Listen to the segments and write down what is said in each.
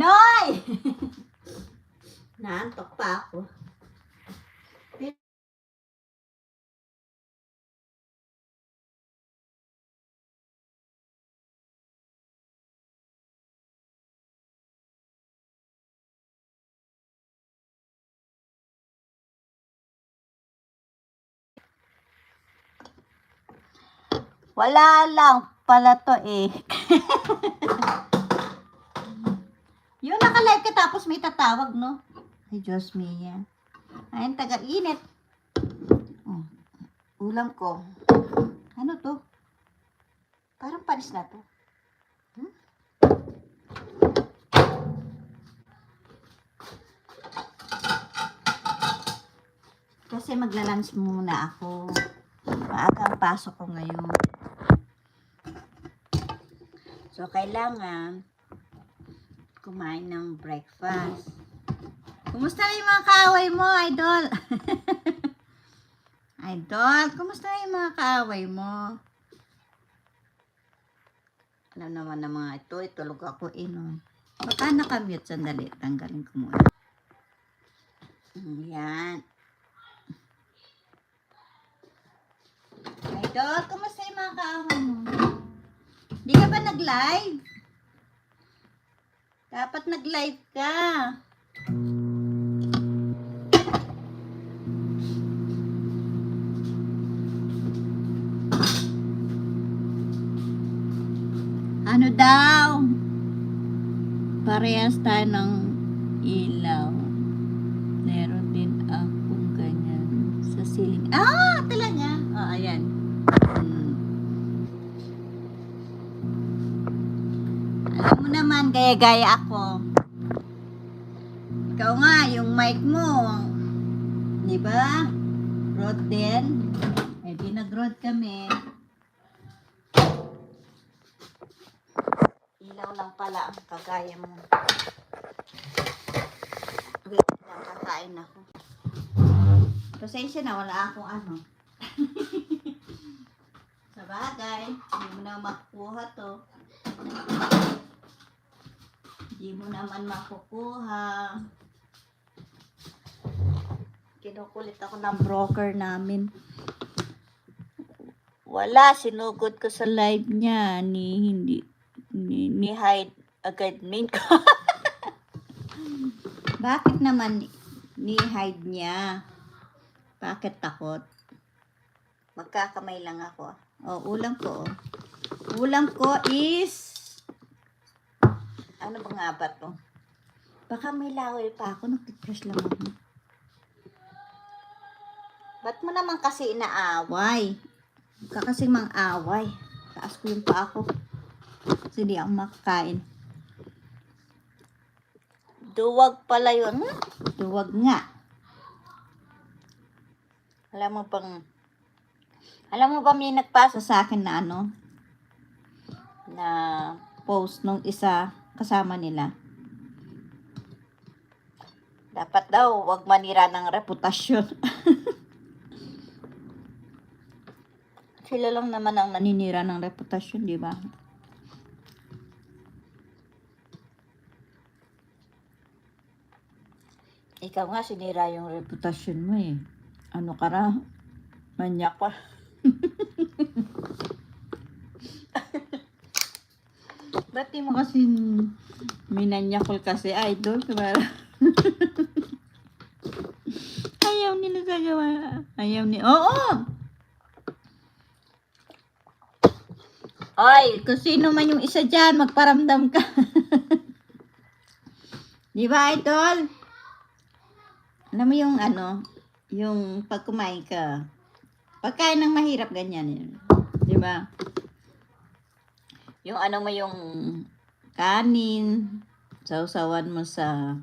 Noy! Naantok pa ako. Wala lang pala to eh. Yung naka-live ka tapos may tatawag, no? Ay, Diyos mia. Ayun, taga-init. Oh, ulam ko. Ano to? Parang panis na to. Hmm? Kasi magla-lunch muna ako. Maaga ang pasok ko ngayon. So, kailangan kumain ng breakfast. Kumusta na yung mga kaaway mo, idol? idol, kumusta na yung mga kaaway mo? Alam naman ng mga ito, itulog ako inom. Baka nakamute sandali. Tanggalin ko muna. Mm, Yan. Idol, kumusta yung mga kaaway mo? Di ka ba nag-live? Dapat nag-live ka. Ano daw? Parehas tayo ng ilaw. Meron din akong ganyan sa ceiling. Ah, mo naman, gaya-gaya ako. Ikaw nga, yung mic mo, di ba? Rod din. Eh, di nag-rod kami. Ilaw lang pala ang kagaya mo. Wait lang, kakain ako. Pasensya na, wala akong ano. Sa bagay, hindi mo na makukuha to. Hindi mo naman makukuha. Kinukulit ako ng broker namin. Wala, sinugod ko sa live niya ni hindi ni, ni hide agad min ko. Bakit naman ni hide niya? Bakit takot? Magkakamay lang ako. Oh, ulam ko. Ulam ko is ano ba nga ba to? Baka may laway pa ako. Nag-refresh lang ako. Ba't mo naman kasi inaaway? Ka kasi mang away. Taas ko yung pa ako. Kasi di ako makakain. Duwag pala yun. Hmm? Duwag nga. Alam mo bang alam mo ba may nagpasa sa akin na ano? Na post nung isa kasama nila. Dapat daw, wag manira ng reputasyon. Sila lang naman ang naninira ng reputasyon, di ba? Ikaw nga, sinira yung reputasyon mo eh. Ano ka ra? Manyak pa. Ba't di mo kasi minanyakol kasi idol? Diba? Ayaw nila gagawa. Ayaw ni... Oo! Ay, kung sino man yung isa dyan, magparamdam ka. Di ba, idol? Alam mo yung ano, yung pag ka, pagkain ng mahirap ganyan yun. Di ba? Yung ano mo yung kanin, sausawan mo sa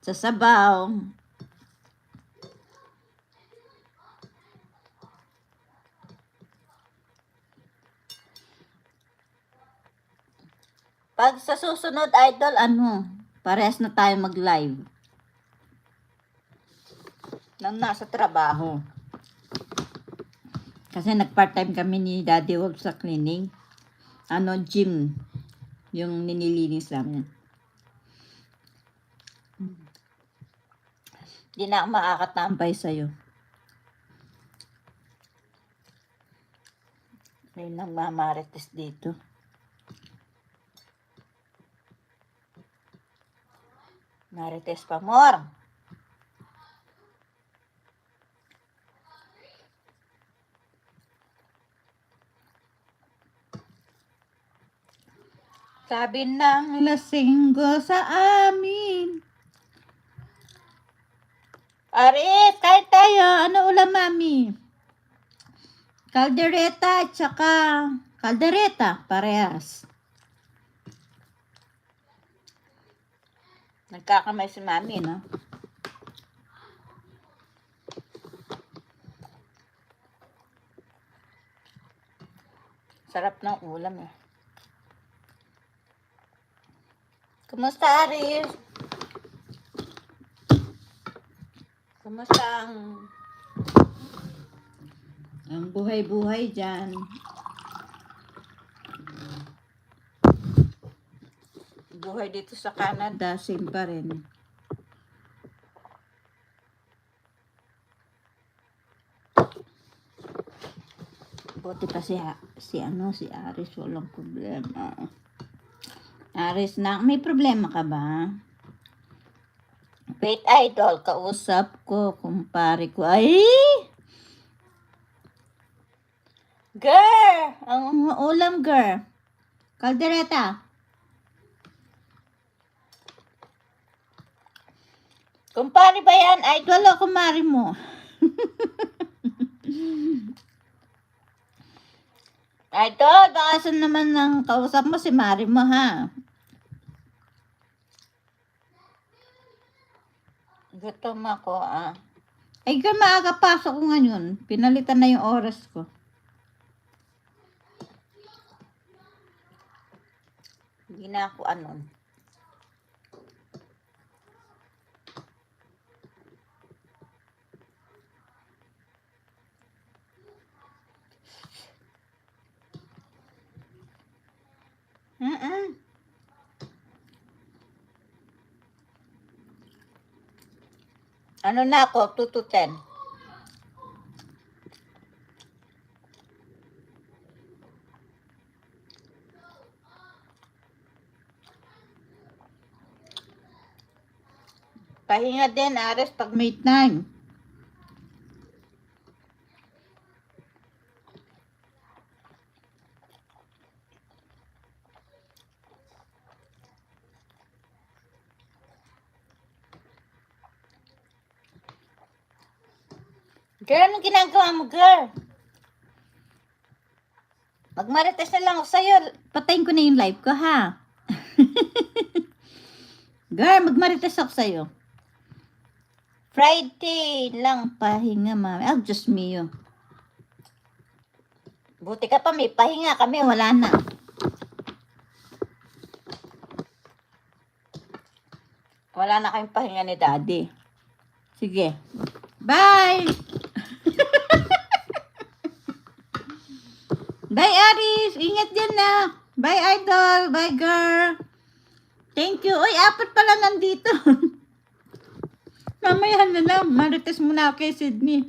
sa sabaw. Pag sa susunod, idol, ano, parehas na tayo mag-live. Nang nasa trabaho. Kasi nag-part-time kami ni Daddy Wolf sa cleaning ano, gym. Yung ninilinis namin. Hindi na ako makakatampay sa'yo. May nagmamarites dito. Marites pa more. Sabi ng lasinggo sa amin. Aris, kain tayo. Ano ulam, mami? Kaldereta at saka kaldereta, parehas. Nagkakamay si mami, no? Sarap ng ulam, eh. Kumusta, Aris? Kumusta ang ang buhay-buhay dyan? Buhay dito sa Canada, same pa rin. Buti pa si, si ano, si Aris, walang problema. Aris na, may problema ka ba? Wait, idol, kausap ko, kumpare ko. Ay! Girl! Ang ulam, girl. Kaldereta. Kumpare ba yan? Idol o kumari mo? Idol, baka naman ng kausap mo si Mari mo, ha? Gutom ako, ah. Ay, girl, maaga pasok ko ngayon. Pinalitan na yung oras ko. Hindi na ako anon. Mm-mm. Ano na ako? 2 to 10. Pahinga din, Ares, pag may time. Girl, anong ginagawa mo, girl? Magmarites na lang ako sa'yo. Patayin ko na yung live ko, ha? girl, magmarites ako sa'yo. Friday lang pahinga, mami. Oh, just me yun. Buti ka pa, may pahinga kami. Wala na. Wala na kayong pahinga ni daddy. Sige. Bye! Bye, Aris! Ingat dyan na! Bye, Idol! Bye, girl! Thank you! Uy, apat pala nandito! Mamaya na lang. Marites muna kay Sydney.